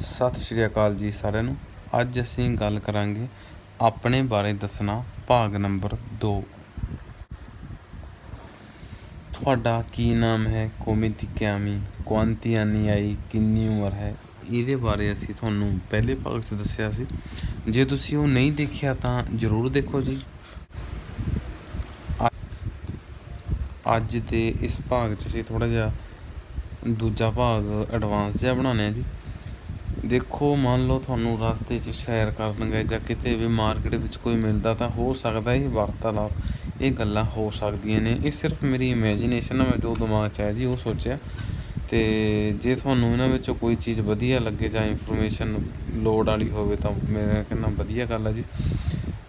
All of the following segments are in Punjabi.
ਸਤਿ ਸ਼੍ਰੀ ਅਕਾਲ ਜੀ ਸਾਰਿਆਂ ਨੂੰ। ਅੱਜ ਅਸੀਂ ਗੱਲ ਕਰਾਂਗੇ ਆਪਣੇ ਬਾਰੇ ਦੱਸਣਾ ਭਾਗ ਨੰਬਰ 2 ਤੁਹਾਡਾ ਕੀ ਨਾਮ ਹੈ? ਕੋਮਿਤੀ ਕਿਆਮੀ ਕੁਆਂਤੀ ਆਈ ਕਿੰਨੀ ਉਮਰ ਹੈ? ਇਹਦੇ ਬਾਰੇ ਅਸੀਂ ਤੁਹਾਨੂੰ ਪਹਿਲੇ ਭਾਗ 'ਚ ਦੱਸਿਆ ਸੀ। ਜੇ ਤੁਸੀਂ ਉਹ ਨਹੀਂ ਦੇਖਿਆ ਤਾਂ ਜ਼ਰੂਰ ਦੇਖੋ ਜੀ। ਅੱਜ ਦੇ ਇਸ ਭਾਗ 'ਚ ਅਸੀਂ ਥੋੜਾ ਜਿਹਾ ਦੂਜਾ ਭਾਗ ਐਡਵਾਂਸ ਜਿਹਾ ਬਣਾਉਣੇ ਆ ਜੀ। ਦੇਖੋ, ਮੰਨ ਲਓ ਤੁਹਾਨੂੰ ਰਸਤੇ 'ਚ ਸੈਰ ਕਰਨ ਗਏ ਜਾਂ ਕਿਤੇ ਵੀ ਮਾਰਕੀਟ ਵਿੱਚ ਕੋਈ ਮਿਲਦਾ ਤਾਂ ਹੋ ਸਕਦਾ ਇਹ ਵਾਰਤਾਲਾਪ, ਇਹ ਗੱਲਾਂ ਹੋ ਸਕਦੀਆਂ ਨੇ। ਇਹ ਸਿਰਫ ਮੇਰੀ ਇਮੇਜਿਨੇਸ਼ਨ ਹੈ ਮੈਂ ਜੋ ਦਿਮਾਗ 'ਚ ਆਇਆ ਜੀ, ਉਹ ਸੋਚਿਆ। ਤੇ ਜੇ ਤੁਹਾਨੂੰ ਇਹਨਾਂ ਵਿੱਚੋਂ ਕੋਈ ਚੀਜ਼ ਵਧੀਆ ਲੱਗੇ ਜਾਂ ਇਨਫੋਰਮੇਸ਼ਨ ਲੋੜ ਵਾਲੀ ਹੋਵੇ ਤਾਂ ਮੇਰਾ ਕਹਿੰਦਾ ਵਧੀਆ ਗੱਲ ਹੈ ਜੀ।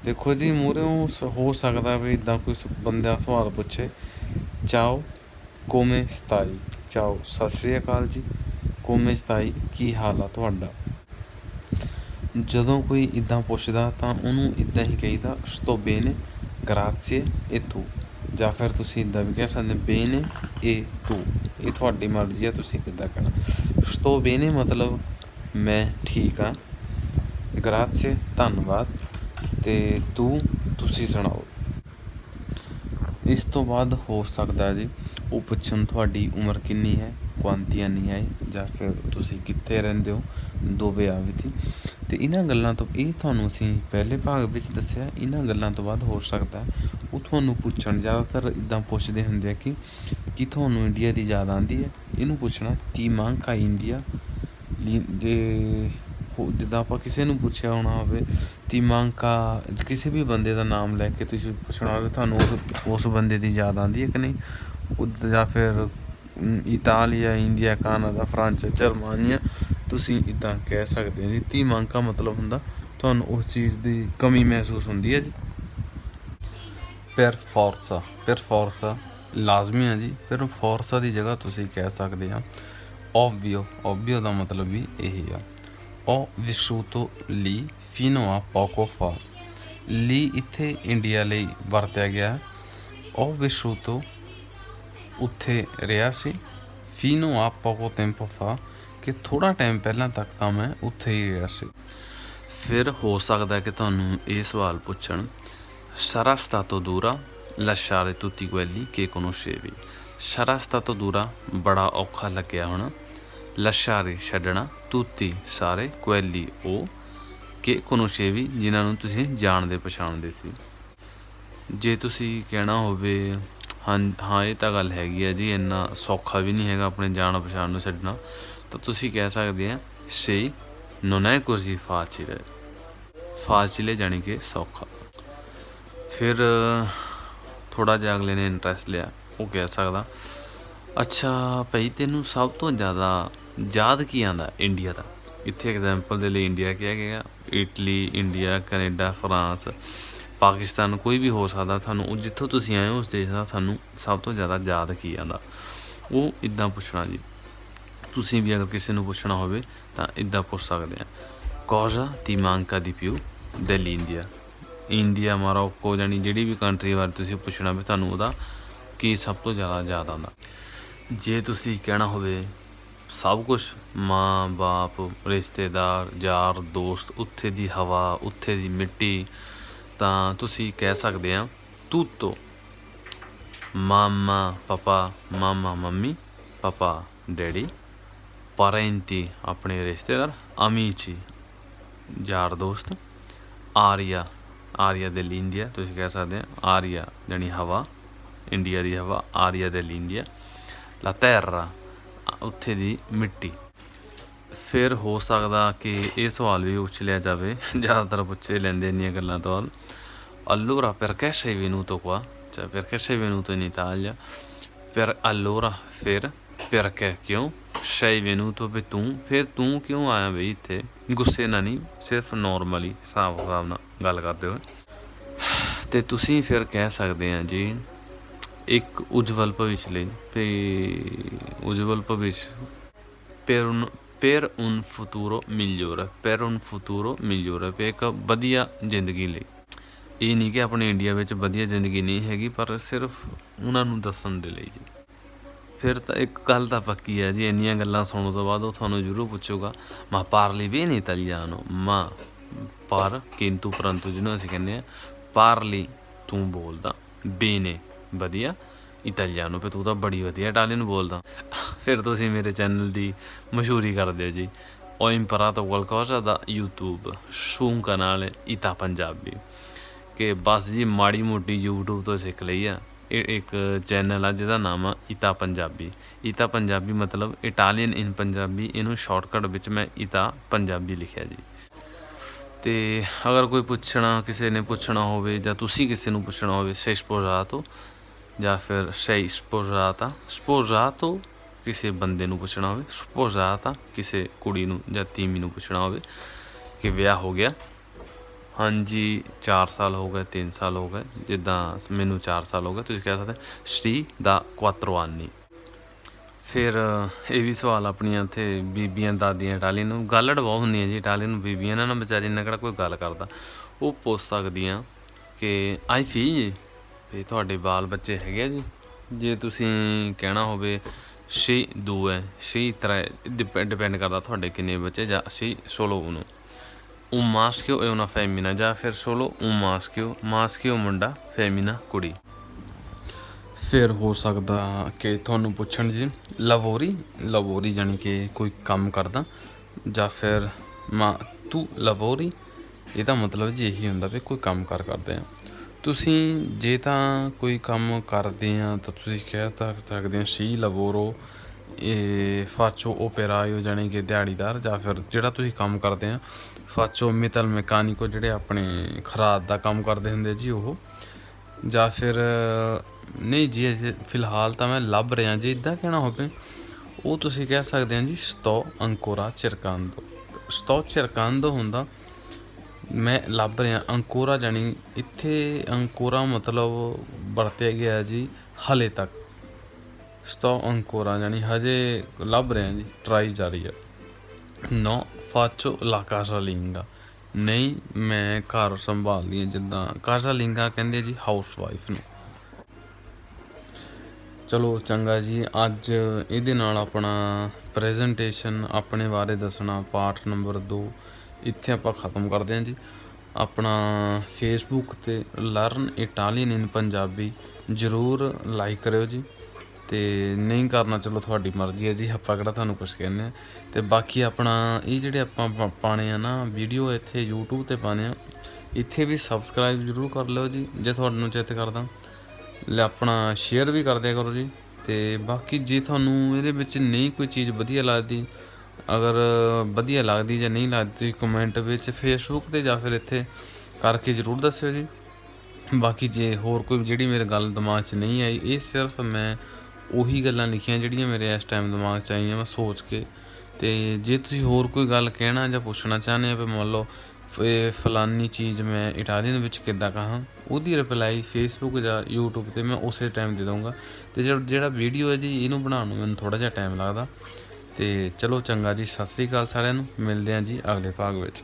ਦੇਖੋ ਜੀ, ਮੂਹਰੇ ਹੋ ਸਕਦਾ ਵੀ ਇਦਾਂ ਕੋਈ ਸ- ਬੰਦਾ ਸਵਾਲ ਪੁੱਛੇ, ਚਾਓ, ਕੋਮੇ ਸਤਾਈ। ਚਾਓ, ਸਤਿ ਸ਼੍ਰੀ ਅਕਾਲ ਜੀ। ਕੋਮੇ ਸਤਾਈ ਕੀ ਹਾਲ ਆ ਤੁਹਾਡਾ? ਜਦੋਂ ਕੋਈ ਇਦਾਂ ਪੁੱਛਦਾ ਤਾਂ ਉਹਨੂੰ ਇਦਾਂ ਹੀ ਕਹੀਦਾ ਸਤੋ ਬੇਨੇ ਗ੍ਰਾਜ਼ੀਏ e tu ਜਾਂ ਫਿਰ ਤੁਸੀਂ ਇਦਾਂ ਵੀ ਕਹਿ ਸਕਦੇ ਬੇਨੇ ਇਹ ਤੂੰ। ਇਹ ਤੁਹਾਡੀ ਮਰਜ਼ੀ ਆ, ਤੁਸੀਂ ਕਿੱਦਾਂ ਕਹਿਣਾ? ਸਤੋ ਬੇਨੇ ਮਤਲਬ ਮੈਂ ਠੀਕ ਆ। ਗ੍ਰਾਜ਼ੀਏ ਧੰਨਵਾਦ। ਤੇ ਤੂੰ, ਤੁਸੀਂ ਸੁਣਾਓ। ਇਸ ਤੋਂ ਬਾਅਦ ਹੋ ਸਕਦਾ ਜੀ, ਉਹ ਪੁੱਛਣ ਤੁਹਾਡੀ ਉਮਰ ਕਿੰਨੀ ਹੈ? ਕੁਆਂਤੀ ਨਹੀਂ ਆਏ ਜਾਂ ਫਿਰ ਤੁਸੀਂ ਕਿੱਥੇ ਰਹਿੰਦੇ ਹੋ, ਦੋਵੇ ਆਵਿਤੀ ਤੇ ਇਹਨਾਂ ਗੱਲਾਂ ਤੋਂ ਇਹ ਤੁਹਾਨੂੰ ਅਸੀਂ ਪਹਿਲੇ ਭਾਗ ਵਿੱਚ ਦੱਸਿਆ, ਇਹਨਾਂ ਗੱਲਾਂ ਤੋਂ ਬਾਅਦ ਹੋ ਸਕਦਾ ਉਹ ਤੁਹਾਨੂੰ ਪੁੱਛਣ, ਜ਼ਿਆਦਾਤਰ ਇਦਾਂ ਪੁੱਛਦੇ ਹੁੰਦੇ ਆ ਕਿ, ਕੀ ਤੁਹਾਨੂੰ ਇੰਡੀਆ ਦੀ ਯਾਦ ਆਉਂਦੀ ਹੈ? ਇਹਨੂੰ ਪੁੱਛਣਾ ਤੀ ਮਾਂਕਾ ਇੰਡੀਆ? ਲੀ- ਜੇ ਹੋ- ਜਿੱਦਾਂ ਆਪਾਂ ਕਿਸੇ ਨੂੰ ਪੁੱਛਿਆ ਹੋਣਾ ਹੋਵੇ ਤੀ ਕਿਸੇ ਵੀ ਬੰਦੇ ਦਾ ਨਾਮ ਲੈ ਕੇ ਤੁਸੀਂ ਪੁੱਛਣਾ ਹੋਵੇ, ਤੁਹਾਨੂੰ ਉਸ ਉਸ ਬੰਦੇ ਦੀ ਯਾਦ ਆਉਂਦੀ ਹੈ ਕਿ ਨਹੀਂ? ਉਹ ਜਾਂ ਫਿਰ ਇਤਾਲੀਆ ਇੰਡੀਆ, ਕੈਨੇਡਾ, ਫਰਾਂਸ, ਜਰਮਾਨੀਆ, ਤੁਸੀਂ ਇਦਾਂ ਕਹਿ ਸਕਦੇ ਹੋ ਜੀ। ਤੀ ਮਾਂਕਾ ਮਤਲਬ ਹੁੰਦਾ, ਤੁਹਾਨੂੰ ਉਸ ਚੀਜ਼ ਦੀ ਕਮੀ ਮਹਿਸੂਸ ਹੁੰਦੀ ਹੈ ਜੀ। per forza per forza ਲਾਜ਼ਮੀ ਹੈ ਜੀ। ਫਿਰ ਫੋਰਸਾ ਦੀ ਜਗ੍ਹਾ ਤੁਸੀਂ ਕਹਿ ਸਕਦੇ ਆ ovvio ovvio ਦਾ ਮਤਲਬ ਵੀ ਇਹੀ ਆ। ho vissuto lì fino a poco fa lì ਇੱਥੇ ਇੰਡੀਆ ਲਈ ਵਰਤਿਆ ਗਿਆ। ਹੈ। ho vissuto ਉੱਥੇ ਰਿਹਾ ਸੀ fino a poco tempo fa ਕਿ ਥੋੜਾ ਟਾਈਮ ਪਹਿਲਾਂ ਤੱਕ ਤਾਂ ਮੈਂ ਉੱਥੇ ਹੀ ਰਿਹਾ ਸੀ ਫਿਰ ਹੋ ਸਕਦਾ ਕਿ ਤੁਹਾਨੂੰ ਇਹ ਸਵਾਲ ਪੁੱਛਣ sarà stato dura lasciare tutti quelli che conoscevi sarà stato dura ਬੜਾ ਔਖਾ ਲੱਗਿਆ ਹੋਣਾ lasciare ਛੱਡਣਾ tutti ਸਾਰੇ quelli ਉਹ che conoscevi ਜਿਨ੍ਹਾਂ ਨੂੰ ਤੁਸੀਂ ਜਾਣਦੇ ਪਛਾਣਦੇ ਸੀ ਜੇ ਤੁਸੀਂ ਕਹਿਣਾ ਹੋਵੇ ਹਾਂ ਹਾਂ, ਇਹ ਤਾਂ ਗੱਲ ਹੈਗੀ ਆ ਜੀ, ਇੰਨਾ ਸੌਖਾ ਵੀ ਨਹੀਂ ਹੈਗਾ ਆਪਣੇ ਜਾਣ ਪਛਾਣ ਨੂੰ ਛੱਡਣਾ। ਤਾਂ ਤੁਸੀਂ ਕਹਿ ਸਕਦੇ ਆ sei non è così facile ਫਾਜ਼ਿਲੇ ਜਾਣੀ ਕਿ ਸੌਖਾ। ਫਿਰ ਥੋੜਾ ਜਿਹਾ ਅਗਲੇ ਨੇ ਇੰਟਰਸਟ ਲਿਆ, ਉਹ ਕਹਿ ਸਕਦਾ, ਅੱਛਾ, ਭਾਈ ਤੈਨੂੰ ਸਭ ਤੋਂ ਜ਼ਿਆਦਾ ਯਾਦ ਕੀ ਆਂਦਾ ਇੰਡੀਆ ਦਾ? ਇੱਥੇ ਐਗਜ਼ਾਮਪਲ ਦੇ ਲਈ ਇੰਡੀਆ ਕਿਹਾ ਗਿਆ, Italy, India, Canada, France. Pakistan ਕੋਈ ਵੀ ਹੋ ਸਕਦਾ ਤੁਹਾਨੂੰ, ਉਹ ਜਿੱਥੋਂ ਤੁਸੀਂ ਆਏ ਹੋ, ਉਸ ਦੇਸ਼ ਦਾ ਤੁਹਾਨੂੰ ਸਭ ਤੋਂ ਜ਼ਿਆਦਾ ਯਾਦ ਕੀ ਆਂਦਾ ਉਹ ਇਦਾਂ ਪੁੱਛਣਾ ਜੀ। ਤੁਸੀਂ ਵੀ ਅਗਰ ਕਿਸੇ ਨੂੰ ਪੁੱਛਣਾ ਹੋਵੇ, ਤਾਂ ਇਦਾਂ ਪੁੱਛ ਸਕਦੇ ਆ। cosa ti manca ਦੀ ਪਿਓ dell'India ਇੰਡੀਆ। ਇੰਡੀਆ ਮੋਰੋਕੋ ਜਾਨੀ ਜਿਹੜੀ ਵੀ ਕੰਟਰੀ ਬਾਰੇ ਤੁਸੀਂ ਪੁੱਛਣਾ ਵੀ ਤੁਹਾਨੂੰ ਉਹਦਾ ਕੀ ਸਭ ਤੋਂ ਜ਼ਿਆਦਾ ਯਾਦ ਆਉਂਦਾ। ਜੇ ਤੁਸੀਂ ਕਹਿਣਾ ਹੋਵੇ, ਸਭ ਕੁਝ ਮਾਂ, ਬਾਪ, ਰਿਸ਼ਤੇਦਾਰ, ਯਾਰ, ਦੋਸਤ, ਉੱਥੇ ਦੀ ਹਵਾ, ਉੱਥੇ ਦੀ ਮਿੱਟੀ ਤਾਂ ਤੁਸੀਂ ਕਹਿ ਸਕਦੇ ਆ tutto ਮਾਮਾ, ਪਾਪਾ, ਮਾਮਾ, ਮੰਮੀ, ਪਾਪਾ, ਡੈਡੀ parenti ਆਪਣੇ ਰਿਸ਼ਤੇਦਾਰ, ਅਮੀਚੀ, ਯਾਰ ਦੋਸਤ, ਆਰੀਆ ਆਰੀਆ ਦੇ ਇੰਡੀਆ, ਤੁਸੀਂ ਕਹਿ ਸਕਦੇ ਆ, ਆਰੀਆ, ਜਾਣੀ ਹਵਾ, ਇੰਡੀਆ ਦੀ ਹਵਾ, ਆਰੀਆ ਦੇ ਇੰਡੀਆ ਲਾ terra ਉੱਥੇ ਦੀ ਮਿੱਟੀ। ਫਿਰ ਹੋ ਸਕਦਾ ਕਿ ਇਹ ਸਵਾਲ ਵੀ ਪੁੱਛ ਲਿਆ ਜਾਵੇ। ਜ਼ਿਆਦਾਤਰ ਪੁੱਛੇ ਲੈਂਦੇ ਇੰਨੀਆਂ ਗੱਲਾਂ ਤੋਂ ਬਾਅਦ allora perché sei venuto qua cioè perché sei venuto in Italia per allora ਫਿਰ perché ਕਿਉਂ? sei venuto ਵੀ ਤੂੰ ਫਿਰ ਤੂੰ ਕਿਉਂ ਆਇਆ ਬਈ ਇੱਥੇ? ਗੁੱਸੇ ਨਾਲ ਨਹੀਂ ਸਿਰਫ ਨਾਰਮਲੀ ਹਿਸਾਬ ਹਿਸਾਬ ਨਾਲ ਗੱਲ ਕਰਦੇ ਹੋਏ। ਤੇ ਤੁਸੀਂ ਫਿਰ ਕਹਿ ਸਕਦੇ ਆ ਜੀ ਇੱਕ ਉਜਵਲ ਭਵਿੱਖ ਲਈ ਤੇ ਉਜਵਲ ਭਵਿੱਖ per un, per un futuro migliore, per un futuro migliore ਵੀ ਇੱਕ ਵਧੀਆ ਜ਼ਿੰਦਗੀ ਲਈ। ਇਹ ਨਹੀਂ ਕਿ ਆਪਣੇ ਇੰਡੀਆ ਵਿੱਚ ਵਧੀਆ ਜ਼ਿੰਦਗੀ ਨਹੀਂ ਹੈਗੀ, ਪਰ ਸਿਰਫ ਉਹਨਾਂ ਨੂੰ ਦੱਸਣ ਦੇ ਲਈ ਜੀ। ਫਿਰ ਤਾਂ ਇੱਕ ਗੱਲ ਤਾਂ ਪੱਕੀ ਹੈ ਜੀ, ਇੰਨੀਆਂ ਗੱਲਾਂ ਸੁਣਨ ਤੋਂ ਬਾਅਦ ਉਹ ਤੁਹਾਨੂੰ ਜ਼ਰੂਰ ਪੁੱਛੂਗਾ, ਮਾ, ਪਾਰਲੀ ਬੇਨ ਇਟਾਲੀਆਨੋ ਮਾ, ਪਰ, ਕਿੰਤੂ, ਪਰੰਤੂ, ਜਿਹਨੂੰ ਅਸੀਂ ਕਹਿੰਦੇ ਆ ਪਾਰਲੀ ਤੂੰ ਬੋਲਦਾ, ਬੇਨੇ, ਵਧੀਆ ਇਟਾਲੀਆਨੋ ਫਿਰ ਤੂੰ ਤਾਂ ਬੜੀ ਵਧੀਆ ਇਟਾਲੀਅਨ ਬੋਲਦਾ। ਫਿਰ ਤੁਸੀਂ ਮੇਰੇ ਚੈਨਲ ਦੀ ਮਸ਼ਹੂਰੀ ਕਰਦੇ ਹੋ ਜੀ। ho imparato qualcosa da YouTube su un canale, Ita Punjabi ਕਿ ਬਸ ਜੀ, ਮਾੜੀ ਮੋਟੀ YouTube ਤੋਂ ਸਿੱਖ ਲਈ ਆ। ਇਹ ਇੱਕ ਚੈਨਲ ਆ, ਜਿਹਦਾ ਨਾਮ ਆ ਇਤਾ ਪੰਜਾਬੀ ਇਤਾ ਪੰਜਾਬੀ ਮਤਲਬ ਇਟਾਲੀਅਨ ਇਨ ਪੰਜਾਬੀ ਇਹਨੂੰ ਸ਼ਾਰਟਕਟ ਵਿੱਚ ਮੈਂ ਇਤਾ ਪੰਜਾਬੀ ਲਿਖਿਆ ਜੀ। ਤੇ ਅਗਰ ਕੋਈ ਪੁੱਛਣਾ, ਕਿਸੇ ਨੇ ਪੁੱਛਣਾ ਹੋਵੇ ਜਾਂ ਤੁਸੀਂ ਕਿਸੇ ਨੂੰ ਪੁੱਛਣਾ ਹੋਵੇ ਸ਼ੇਸ਼ sei ਤੋਂ ਜਾਂ ਫਿਰ sei sposata sposato ਕਿਸੇ ਬੰਦੇ ਨੂੰ ਪੁੱਛਣਾ ਹੋਵੇ sposata ਕਿਸੇ ਕੁੜੀ ਨੂੰ ਜਾਂ ਤੀਮੀ ਨੂੰ ਪੁੱਛਣਾ ਹੋਵੇ ਕਿ ਵਿਆਹ ਹੋ ਗਿਆ। ਹਾਂਜੀ 4 ਸਾਲ ਹੋ ਗਏ 3 ਸਾਲ ਹੋ ਗਏ, ਜਿੱਦਾਂ ਮੈਨੂੰ 4 ਸਾਲ ਹੋ ਗਏ, ਤੁਸੀਂ ਕਹਿ ਸਕਦੇ ਸ੍ਰੀ ਦਾ 4 anni ਫਿਰ ਇਹ ਵੀ ਸਵਾਲ ਆਪਣੀਆਂ ਇੱਥੇ ਬੀਬੀਆਂ, ਦਾਦੀਆਂ ਇਟਾਲੀਅਨ ਨੂੰ, ਗੱਲ ਬਹੁਤ ਹੁੰਦੀਆਂ ਜੀ, ਇਟਾਲੀਅਨ ਨੂੰ ਬੀਬੀਆਂ ਨਾਲ ਵਿਚਾਰੀ ਨਾਲ ਕਿਹੜਾ ਕੋਈ ਗੱਲ ਕਰਦਾ। ਉਹ ਪੁੱਛ ਸਕਦੀਆਂ ਕਿ ਆਈ ਫੀ ਵੀ ਤੁਹਾਡੇ ਬਾਲ ਬੱਚੇ ਹੈਗੇ ਆ ਜੀ? ਜੇ ਤੁਸੀਂ ਕਹਿਣਾ ਹੋਵੇ ਛੇ, ਦੋ ਹੈ, ਛੇ ਤਰ੍ਹਾਂ ਡਿਪੈਂਡ ਕਰਦਾ ਤੁਹਾਡੇ ਕਿੰਨੇ ਬੱਚੇ ਜਾਂ ਛੇ ਸੋਲੋ ਉਨੋ un maschio e una femmina ਜਾਂ ਫਿਰ solo un maschio maschio ਮੁੰਡਾ femmina ਕੁੜੀ? ਫਿਰ ਹੋ ਸਕਦਾ ਕਿ ਤੁਹਾਨੂੰ ਪੁੱਛਣ ਜੀ, ਲਵੋਰੀ ਲਵੋਰੀ ਜਾਨੀ ਕਿ ਕੋਈ ਕੰਮ ਕਰਦਾ ਜਾਂ ਫਿਰ ਮਾ, ਤੂੰ ਲਵੋਰੀ, ਇਹਦਾ ਮਤਲਬ ਜੀ ਇਹੀ ਹੁੰਦਾ ਵੀ ਕੋਈ ਕੰਮ ਕਰ ਕਰਦੇ ਆ। ਤੁਸੀਂ ਜੇ ਤਾਂ ਕੋਈ ਕੰਮ ਕਰਦੇ ਆ, ਤਾਂ ਤੁਸੀਂ ਕਹਿ ਤਾਂ ਸਕਦੇ ਆ ਸੀ ਲਵੋਰੋ ਇਹ ਫਾਚੋ ਓਪੇਰਾਇਓ ਜਾਣੀ ਕਿ ਦਿਹਾੜੀਦਾਰ ਜਾਂ ਫਿਰ ਜਿਹੜਾ ਤੁਸੀਂ ਕੰਮ ਕਰਦੇ ਆ, ਫਾਚੋ ਮਿਤਲ ਮੈਕੈਨਿਕੋ ਜਿਹੜੇ ਆਪਣੇ ਖਰਾਦ ਦਾ ਕੰਮ ਕਰਦੇ ਹੁੰਦੇ ਜੀ ਉਹ, ਜਾਂ ਫਿਰ, ਨਹੀਂ ਜੀ ਫਿਲਹਾਲ ਤਾਂ ਮੈਂ ਲੱਭ ਰਿਹਾ ਜੀ ਇਦਾਂ ਕਹਿਣਾ ਹੋਵੇ, ਉਹ ਤੁਸੀਂ ਕਹਿ ਸਕਦੇ ਆ ਜੀ ਸਤੋ ਅੰਕੋਰਾ ਚਿਰਕਾਂਦੋ, ਸਤੋ ਚਿਰਕਾਂਦੋ ਹੁੰਦਾ ਮੈਂ ਲੱਭ ਰਿਹਾ, ਅੰਕੋਰਾ ਜਾਣੀ ਇੱਥੇ ਅੰਕੋਰਾ ਮਤਲਬ ਵਰਤਿਆ ਗਿਆ ਜੀ ਹਲੇ ਤੱਕ। ਸਤੋ ਅੰਕੋਰਾ ਜਾਣੀ ਹਜੇ ਲੱਭ ਰਿਹਾ ਜੀ ਟਰਾਈ ਜਾਰੀ ਹੈ ਨੋ, ਫਾਚੋ ਲਾ ਕਾਸਾਲਿੰਗਾ ਨਹੀਂ, ਮੈਂ ਘਰ ਸੰਭਾਲਦੀ ਹਾਂ ਜਿੱਦਾਂ, ਕਾਸਾਲਿੰਗਾ ਕਹਿੰਦੇ ਜੀ ਹਾਊਸ ਵਾਈਫ ਨੂੰ। ਚਲੋ ਚੰਗਾ ਜੀ, ਅੱਜ ਇਹਦੇ ਨਾਲ ਆਪਣਾ ਪ੍ਰੈਜੈਂਟੇਸ਼ਨ ਆਪਣੇ ਬਾਰੇ ਦੱਸਣਾ ਪਾਰਟ ਨੰਬਰ 2 ਇੱਥੇ ਆਪਾਂ ਖਤਮ ਕਰਦੇ ਹਾਂ ਜੀ। ਆਪਣਾ ਫੇਸਬੁੱਕ ਤੇ ਲਰਨ ਇਟਾਲੀਅਨ ਇਨ ਪੰਜਾਬੀ ਜਰੂਰ ਲਾਈਕ ਕਰਿਓ ਜੀ। ਤੇ ਨਹੀਂ ਕਰਨਾ, ਚਲੋ ਤੁਹਾਡੀ ਮਰਜ਼ੀ ਹੈ ਜੀ, ਆਪਾਂ ਕਿਹੜਾ ਤੁਹਾਨੂੰ ਕੁਝ ਕਹਿੰਦੇ ਆ ਤੇ ਬਾਕੀ ਆਪਣਾ ਇਹ ਜਿਹੜੇ ਆਪਾਂ ਪਾ- ਪਾਣੇ ਆ ਨਾ ਵੀਡੀਓ ਇੱਥੇ YouTube ਤੇ ਪਾਣੇ ਆ, ਇੱਥੇ ਵੀ ਸਬਸਕ੍ਰਾਈਬ ਜਰੂਰ ਕਰ ਲਿਓ ਜੀ, ਜੇ ਤੁਹਾਨੂੰ ਚਿੱਤ ਕਰਦਾ। ਲੈ ਆਪਣਾ ਸ਼ੇਅਰ ਵੀ ਕਰ ਦਿਆ ਕਰੋ ਜੀ। ਤੇ ਬਾਕੀ ਜੇ ਤੁਹਾਨੂੰ ਇਹਦੇ ਵਿੱਚ ਨਹੀਂ ਕੋਈ ਚੀਜ਼ ਵਧੀਆ ਲੱਗਦੀ ਅਗਰ ਵਧੀਆ ਲੱਗਦੀ ਜਾਂ ਨਹੀਂ ਲੱਗਦੀ ਤੁਸੀਂ ਕਮੈਂਟ ਵਿੱਚ ਫੇਸਬੁੱਕ ਤੇ ਜਾਂ ਫਿਰ ਇੱਥੇ ਕਰਕੇ ਜਰੂਰ ਦੱਸਿਓ ਜੀ। ਬਾਕੀ ਜੇ ਹੋਰ ਕੋਈ ਜਿਹੜੀ ਮੇਰੇ ਗੱਲ ਦਿਮਾਗ 'ਚ ਨਹੀਂ ਆਈ, ਇਹ ਸਿਰਫ ਮੈਂ ਉਹੀ ਗੱਲਾਂ ਲਿਖੀਆਂ ਜਿਹੜੀਆਂ ਮੇਰੇ ਇਸ ਟਾਈਮ ਦਿਮਾਗ 'ਚ ਆਈਆਂ, ਮੈਂ ਸੋਚ ਕੇ। ਤੇ ਜੇ ਤੁਸੀਂ ਹੋਰ ਕੋਈ ਗੱਲ ਕਹਿਣਾ ਜਾਂ ਪੁੱਛਣਾ ਚਾਹੁੰਦੇ ਆ ਵੀ ਮੰਨ ਲਓ ਇਹ ਫਲਾਨੀ ਚੀਜ਼ ਮੈਂ ਇਟਾਲੀਅਨ ਵਿੱਚ ਕਿੱਦਾਂ ਕਹਾਂ, ਉਹਦੀ ਰਿਪਲਾਈ ਫੇਸਬੁੱਕ ਜਾਂ YouTube ਤੇ ਮੈਂ ਉਸੇ ਟਾਈਮ ਦੇ ਦਊਂਗਾ। ਤੇ ਜਿਹੜਾ ਜਿਹੜਾ ਵੀਡੀਓ ਹੈ ਜੀ, ਇਹਨੂੰ ਬਣਾਉਣ ਨੂੰ ਮੈਨੂੰ ਥੋੜਾ ਜਿਹਾ ਟਾਈਮ ਲੱਗਦਾ। ਤੇ ਚਲੋ ਚੰਗਾ ਜੀ, ਸਤਿ ਸ੍ਰੀ ਅਕਾਲ ਸਾਰਿਆਂ ਨੂੰ, ਮਿਲਦੇ ਹਾਂ ਜੀ ਅਗਲੇ ਭਾਗ ਵਿੱਚ।